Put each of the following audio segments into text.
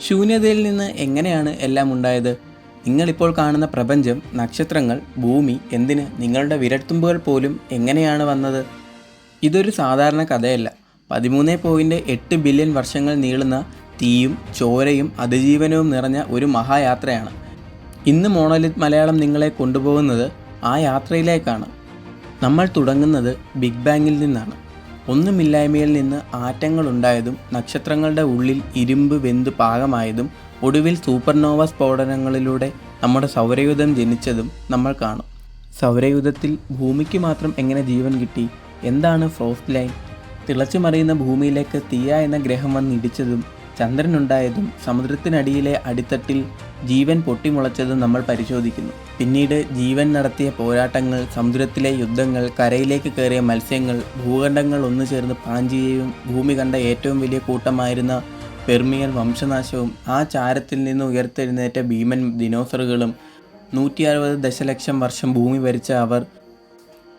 ശൂന്യതയിൽ നിന്ന് എങ്ങനെയാണ് എല്ലാം ഉണ്ടായത്? നിങ്ങളിപ്പോൾ കാണുന്ന പ്രപഞ്ചം നക്ഷത്രങ്ങൾ ഭൂമി എന്തിന് നിങ്ങളുടെ വിരൽത്തുമ്പുകൾ പോലും എങ്ങനെയാണ് വന്നത്? ഇതൊരു സാധാരണ കഥയല്ല. പതിമൂന്ന് പോയിന്റ് എട്ട് ബില്യൺ വർഷങ്ങൾ നീളുന്ന തീയും ചോരയും അതിജീവനവും നിറഞ്ഞ ഒരു മഹായാത്രയാണ്. ഇന്ന് മോണോലിത് മലയാളം നിങ്ങളെ കൊണ്ടുപോകുന്നത് ആ യാത്രയിലേക്കാണ്. നമ്മൾ തുടങ്ങുന്നത് ബിഗ് ബാങ്ങിൽ നിന്നാണ്. ഒന്നുമില്ലായ്മയിൽ നിന്ന് ആറ്റങ്ങളുണ്ടായതും നക്ഷത്രങ്ങളുടെ ഉള്ളിൽ ഇരുമ്പ് വെന്ത് പാകമായതും ഒടുവിൽ സൂപ്പർനോവ സ്ഫോടനങ്ങളിലൂടെ നമ്മുടെ സൗരയുധം ജനിച്ചതും നമ്മൾ കാണും. സൗരയുധത്തിൽ ഭൂമിക്ക് മാത്രം എങ്ങനെ ജീവൻ കിട്ടി? എന്താണ് ഫ്രോസ്റ്റ് ലൈൻ? തിളച്ചു മറിയുന്ന ഭൂമിയിലേക്ക് തീയ എന്ന ഗ്രഹം വന്നിടിച്ചതും ചന്ദ്രനുണ്ടായതും സമുദ്രത്തിനടിയിലെ അടിത്തട്ടിൽ ജീവൻ പൊട്ടിമുളച്ചത് നമ്മൾ പരിശോധിക്കുന്നു. പിന്നീട് ജീവൻ നടത്തിയ പോരാട്ടങ്ങൾ സമുദ്രത്തിലെ യുദ്ധങ്ങൾ കരയിലേക്ക് കയറിയ മത്സ്യങ്ങൾ ഭൂഖണ്ഡങ്ങൾ ഒന്നു ചേർന്ന് പാഞ്ചിയയും ഭൂമി കണ്ട ഏറ്റവും വലിയ കൂട്ടമായിരുന്ന പെർമിയൻ വംശനാശവും ആ ചാരത്തിൽ നിന്ന് ഉയർത്തെഴുന്നേറ്റ ഭീമൻ ദിനോസറുകളും നൂറ്റി അറുപത് ദശലക്ഷം വർഷം ഭൂമി ഭരിച്ച അവർ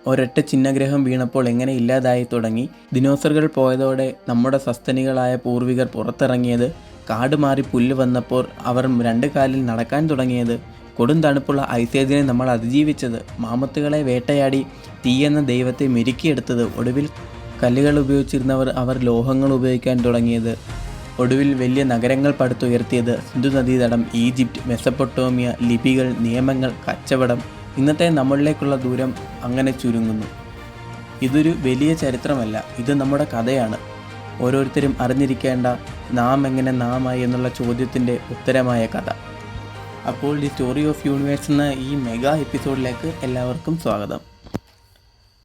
ഒരൊറ്റ ചിഹ്നഗ്രഹം വീണപ്പോൾ എങ്ങനെ ഇല്ലാതായി തുടങ്ങി. ദിനോസറുകൾ പോയതോടെ നമ്മുടെ സസ്തനികളായ പൂർവികർ പുറത്തിറങ്ങിയത് കാട് മാറി പുല്ല് വന്നപ്പോൾ അവർ രണ്ട് കാലിൽ നടക്കാൻ തുടങ്ങിയത്. കൊടും തണുപ്പുള്ള ഐസേജിനെ നമ്മൾ അതിജീവിച്ചത്. മാമത്തുകളെ വേട്ടയാടി തീ എന്ന ദൈവത്തെ മെരുക്കിയെടുത്തത്. ഒടുവിൽ കല്ലുകൾ ഉപയോഗിച്ചിരുന്നവർ അവർ ലോഹങ്ങൾ ഉപയോഗിക്കാൻ തുടങ്ങിയത്. ഒടുവിൽ വലിയ നഗരങ്ങൾ പടുത്തുയർത്തിയത്. സിന്ധു നദീതടം ഈജിപ്റ്റ് മെസപ്പൊട്ടോമിയ ലിപികൾ നിയമങ്ങൾ കച്ചവടം ഇന്നത്തെ നമ്മളിലേക്കുള്ള ദൂരം അങ്ങനെ ചുരുങ്ങുന്നു. ഇതൊരു വലിയ ചരിത്രമല്ല. ഇത് നമ്മുടെ കഥയാണ്. ഓരോരുത്തരും അറിഞ്ഞിരിക്കേണ്ട നാം എങ്ങനെ നാമായി എന്നുള്ള ചോദ്യത്തിന്റെ ഉത്തരമായ കഥ. അപ്പോൾ ദി സ്റ്റോറി ഓഫ് യൂണിവേഴ്സ് എന്ന ഈ മെഗാ എപ്പിസോഡിലേക്ക് എല്ലാവർക്കും സ്വാഗതം.